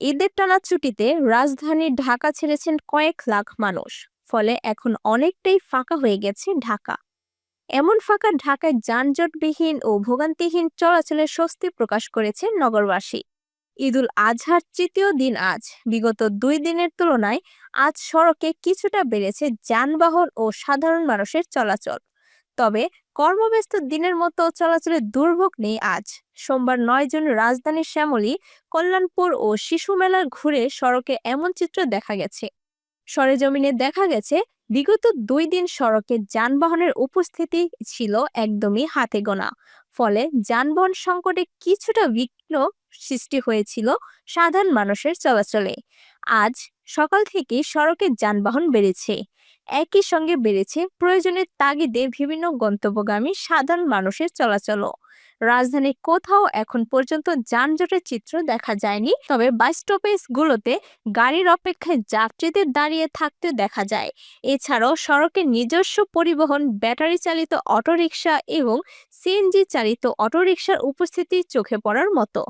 ঈদের টানা ছুটিতে রাজধানী ঢাকা ছেড়েছেন কয়েক লাখ মানুষ, ফলে এখন অনেকটাই ফাঁকা হয়ে গেছে ঢাকা। এমন ফাঁকা ঢাকায় যানজটবিহীন ও ভোগান্তিহীন চলাচলের স্বস্তি প্রকাশ করেছে নগরবাসী। ঈদুল আজহার তৃতীয় দিন আজ, বিগত দুই দিনের তুলনায় আজ সড়কে কিছুটা বেড়েছে যানবাহন ও সাধারণ মানুষের চলাচল। তবে কর্মব্যস্ত দিনের মতো চলাচলের দুর্ভোগ নেই আজ। সোমবার নয় জন রাজধানীর শ্যামলী, কল্যাণপুর ও শিশু মেলার ঘুরে সড়কে এমন চিত্র দেখা গেছে। সরেজমিনে দেখা গেছে, বিগত দুই দিন সড়কে যানবাহনের উপস্থিতি ছিল একদমই হাতে গোনা। ফলে যানবাহন সংকটে কিছুটা বিঘ্ন সৃষ্টি হয়েছিল সাধারণ মানুষের চলাচলে। আজ সকাল থেকে সড়কে যানবাহন বেড়েছে। একই সঙ্গে বেড়েছে প্রয়োজনের তাগিদে বিভিন্ন গন্তব্যগামী সাধারণ মানুষের চলাচলও। রাজধানীর কোথাও এখন পর্যন্ত যানজটের চিত্র দেখা যায়নি, তবে বাস স্টপেজগুলোতে গাড়ির অপেক্ষায় যাত্রীদের দাঁড়িয়ে থাকতে দেখা যায়। এছাড়াও সড়কের নিজস্ব পরিবহন ব্যাটারি চালিত অটোরিকশা এবং সিএনজি চালিত অটোরিকশার উপস্থিতি চোখে পড়ার মতো।